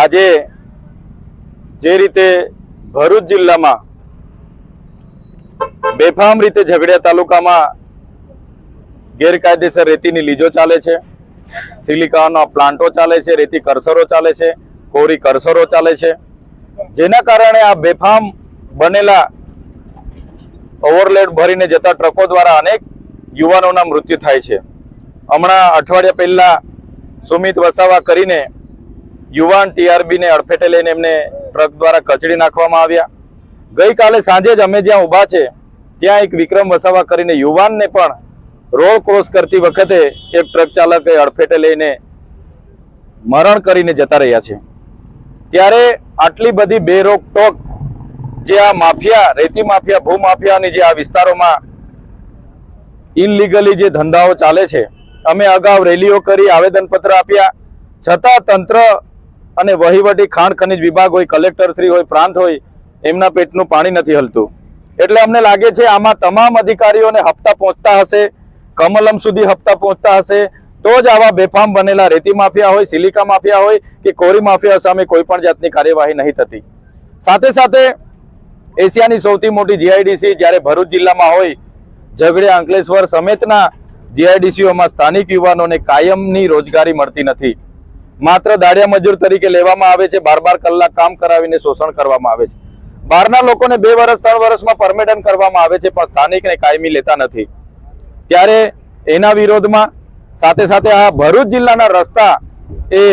આજે જે રીતે ભરૂચ જિલ્લામાં બેફામ રીતે ઝઘડિયા તાલુકામાં ગેરકાયદેસર રેતીની લીજો ચાલે છે, સિલિકાના પ્લાન્ટો ચાલે છે, રેતી કરસરો ચાલે છે, કોરી કરસરો ચાલે છે. જેના કારણે આ બેફામ બનેલા ઓવરલેડ ભરીને જતા ટ્રકો દ્વારા અનેક યુવાનોના મૃત્યુ થાય છે. હમણાં અઠવાડિયા પહેલા સુમિત વસાવા કરીને યુવાન ટીઆરબી ને અડફેટે લઈને એમને ટ્રક દ્વારા કચડી નાખવામાં આવ્યા. ગઈકાલે સાંજે જ અમે જ્યાં ઊભા છે, ત્યાં એક વિક્રમ વસાવા કરીને યુવાનને પણ રોડ ક્રોસ કરતી વખતે એક ટ્રક ચાલકે અડફેટે લઈને મરણ કરીને જતા રહ્યા છે. ત્યારે આટલી બધી બેરોકટોક જે આ માફિયા, રેતી માફિયા, ભૂ માફિયાની જે આ વિસ્તારોમાં ઇનલીગલી જે ધંધાઓ ચાલે છે અમે અગાઉ રેલીઓ કરી, આવેદનપત્ર આપ્યા. છતાં તંત્ર અને વહીવટી ખાણ ખનિજ વિભાગ હોય કલેક્ટરશ્રી હોય, પ્રાંત હોય, એમના પેટનું પાણી નથી હલતું. એટલે અમને લાગે છે આમાં તમામ અધિકારીઓને હપ્તા પહોંચતા હશે, કમલમ સુધી હપ્તા પહોંચતા હશે. તો જ આવા બેફામ બનેલા રેતી માફિયા હોય, સિલિકા માફિયા હોય કે કોરી માફિયા સામે કોઈ પણ જાતની કાર્યવાહી નહીં થતી. સાથે સાથે એશિયાની સૌથી મોટી જીઆઈડીસી જ્યારે ભરૂચ જિલ્લામાં હોય ઝઘડે અંકલેશ્વર સમેતના જીઆઈડીસીઓમાં સ્થાનિક યુવાનોને કાયમની રોજગારી મળતી નથી. માત્ર દાડિયા મજૂર તરીકે લેવામાં આવે છે બાર બાર કલાક કામ કરાવીને શોષણ કરવામાં આવે છે. બહારના લોકોને બે વર્ષ ત્રણ વર્ષમાં પરમિટન કરવામાં આવે છે, પણ સ્થાનિકને કાયમી લેતા નથી. ત્યારે એના વિરોધમાં સાથે સાથે આ ભરૂચ જિલ્લાના રસ્તા એ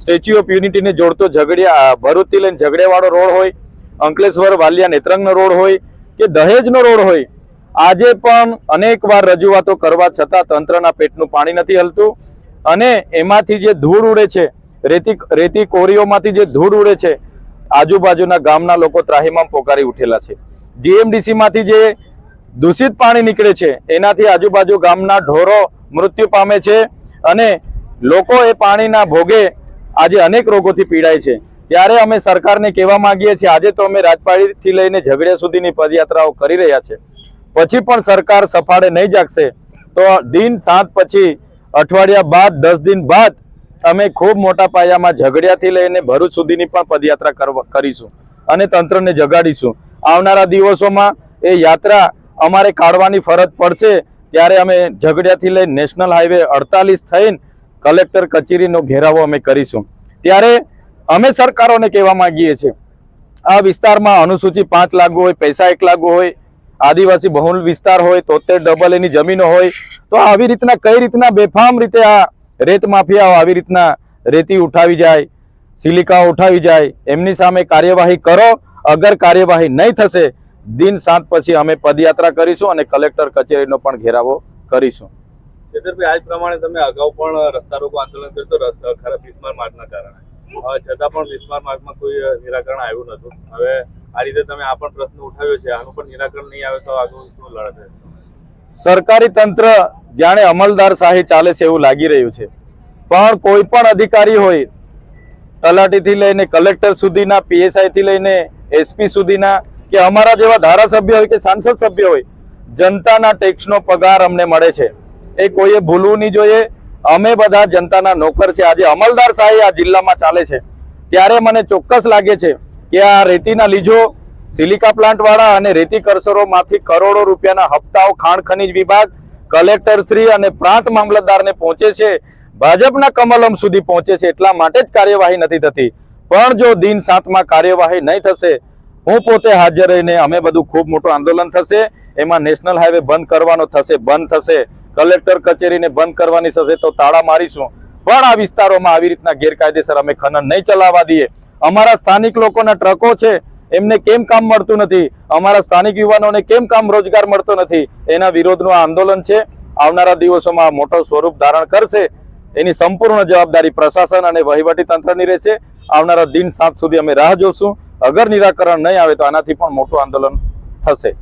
સ્ટેચ્યુ ઓફ યુનિટીને જોડતો ઝઘડિયા ભરૂચથી લઈને ઝઘડિયાવાળો રોડ હોય, અંકલેશ્વર વાલિયા નેત્રંગનો રોડ હોય કે દહેજનો રોડ હોય આજે પણ અનેકવાર રજૂઆતો કરવા છતાં તંત્રના પેટનું પાણી નથી હલતું અને એમાંથી જે ધૂળ ઉડે છે, રેતી રેતી કોરીઓમાંથી જે ધૂળ ઉડે છે, આજુબાજુના ગામના લોકો ત્રાહીમામ પોકારી ઉઠેલા છે. જીએમડીસી માંથી જે દૂષિત પાણી નીકળે છે, એનાથી આજુબાજુ ગામના ઢોરો મૃત્યુ પામે છે અને લોકો એ પાણીના ભોગે આજે અનેક રોગોથી પીડાય છે. ત્યારે અમે સરકારને કહેવા માંગીએ છીએ, આજે તો અમે રાજપાડીથી લઈને ઝઘડિયા સુધીની પદયાત્રાઓ કરી રહ્યા છે. પછી પણ સરકાર સફાળે નહીં જાગશે. તો દિન સાત પછી, અઠવાડિયા બાદ, દસ દિન બાદ અમે ખૂબ મોટા પાયામાં ઝઘડિયાથી લઈને ભરૂચ સુધીની પણ પદયાત્રા કરીશું અને તંત્રને જગાડીશું. આવનારા દિવસોમાં એ યાત્રા અમારે કાઢવાની ફરજ પડશે ત્યારે અમે ઝઘડિયાથી લઈને નેશનલ હાઈવે અડતાલીસ થઈને કલેક્ટર કચેરીનો ઘેરાવો અમે કરીશું. ત્યારે અમે સરકારોને કહેવા માંગીએ છીએ, આ વિસ્તારમાં અનુસૂચિ પાંચ લાગુ હોય, પૈસા એક લાગુ હોય આદિવાસી બહુલ વિસ્તાર હોય, તોતેર ડબલ એની જમીનો હોય, તો આવી રીતના કઈ રીતના બેફામ રીતે આ રેત માફિયાઓ આવી રીતના રેતી ઉઠાવી જાય, સિલિકાઓ ઉઠાવી જાય, એમની સામે કાર્યવાહી કરો, અગર કાર્યવાહી નહીં થશે, દિન સાત પછી અમે પદયાત્રા કરીશું અને કલેક્ટર કચેરીનો પણ ઘેરાવો કરીશું. છેતરભાઈ, આજ પ્રમાણે તમે અગાઉ પણ રસ્તા રોકો આંદોલન કર્યું હતું, રસ્તા ખરાબ બિસ્માર માર્ગના કારણે. છતાં પણ ભીસ્માર માર્ગમાં કોઈ નિરાકરણ આવ્યું નહોતું. હવે આ રીતે તમે આ પણ પ્રશ્ન ઉઠાવ્યો છે, આનું પણ નિરાકરણ નહીં આવે તો આગળ શું લડત સરકારી તંત્ર જાણે અમલદાર શાહી ચાલે છે એવું લાગી રહ્યું છે. પણ કોઈ પણ અધિકારી હોય, તલાટીથી લઈને કલેક્ટર સુધીના પીએસઆઈ થી લઈને એસપી સુધીના કે અમારા જેવા ધારાસભ્ય હોય કે સાંસદ સભ્ય હોય, જનતાના ટેક્સનો પગાર અમને મળે છે. એ કોઈએ ભૂલવું નહીં જોઈએ. અમે બધા જનતાના નોકર છે. આજે અમલદાર શાહી આ જિલ્લામાં ચાલે છે. ત્યારે મને ચોક્કસ લાગે છે કે આ રેતીના લીજો સિલિકા પ્લાન્ટ વાળા અને રેતી કરસરોમાંથી કરોડો રૂપિયાના હપ્તાઓ ખાણ ખનીજ વિભાગ કલેક્ટર શ્રી અને પ્રાંત મામલતદારને પહોંચે છે. ભાજપના કમલમ સુધી પહોંચે છે એટલા માટે જ કાર્યવાહી નથી થતી. પણ જો દિન સાતમાં કાર્યવાહી નહીં થશે, હું પોતે હાજર રહીને અમે બધું ખૂબ મોટું આંદોલન થશે. એમાં નેશનલ હાઈવે બંધ કરવાનો થશે, બંધ થશે. કલેક્ટર કચેરીને બંધ કરવાની થશે તો તાળા મારીશું. પણ આ વિસ્તારોમાં આવી રીતના ગેરકાયદેસર અમે ખનન નહીં ચલાવવા દઈએ. અમારા સ્થાનિક લોકોના ટ્રકો છે, એમને કેમ કામ મળતું નથી? અમારા સ્થાનિક યુવાનોને કેમ કામ રોજગાર મળતો નથી? એના વિરોધનું આ આંદોલન છે. આવનારા દિવસોમાં મોટો સ્વરૂપ ધારણ કરશે. એની સંપૂર્ણ જવાબદારી પ્રશાસન અને વહીવટી તંત્રની રહેશે. આવનારા દિન સાત સુધી અમે રાહ જોશું. અગર નિરાકરણ નહીં આવે તો આનાથી પણ મોટું આંદોલન થશે.